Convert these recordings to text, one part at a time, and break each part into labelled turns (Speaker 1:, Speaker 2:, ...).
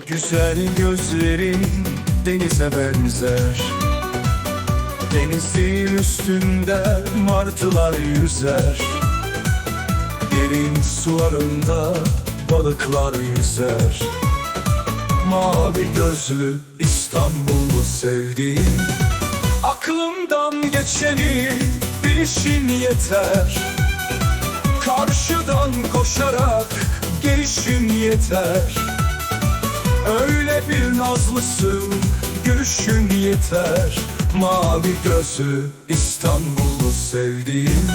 Speaker 1: Güzel gözlerin denize benzer. Denizin üstünde martılar yüzer. Derin sularında balıklar yüzer. Mavi gözlü İstanbul'u sevdiğim. Aklımdan geçeni bilişin yeter. Karşıdan koşarak gelişin yeter Öyle bir nazlısın gülüşün yeter. Mavi gözlü İstanbul'u sevdiğim.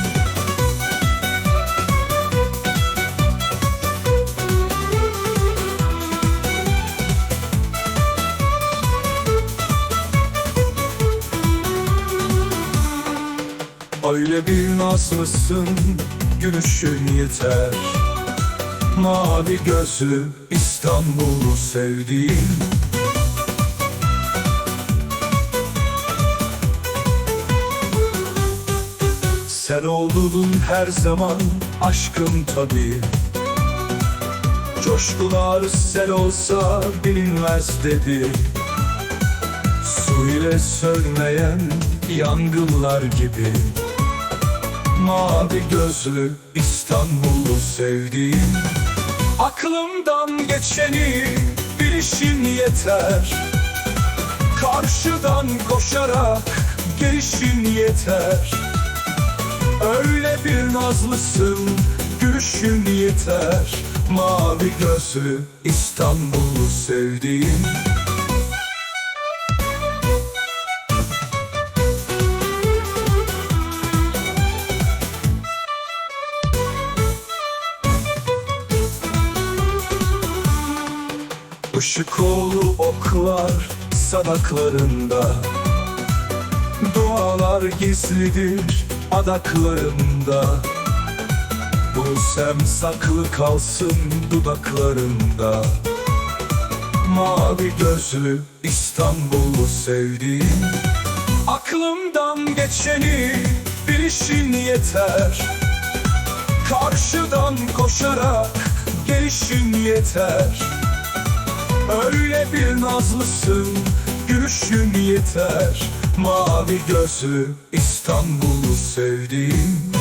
Speaker 1: Öyle bir nazlısın gülüşün yeter Mavi gözlü İstanbul'u sevdiğim. Sen oldun her zaman aşkım tabi. Coşkular sel olsa bilinmez dedi. Su ile sönmeyen yangınlar gibi. Mavi gözlü İstanbul'u sevdiğim Aklımdan geçeni bilişin yeter. Karşıdan koşarak gelişin yeter. Öyle bir nazlısın gülüşün yeter. Mavi gözlü İstanbul'u sevdiğim Işık oğlu oklar sadaklarında Dualar gizlidir adaklarında. Bulsem saklı kalsın dudaklarında. Mavi gözlü İstanbul'u sevdiğim. Aklımdan geçeni bilişin yeter. Karşıdan koşarak gelişin yeter Öyle bir nazlısın gülüşün yeter. Mavi gözlü İstanbul'u sevdiğim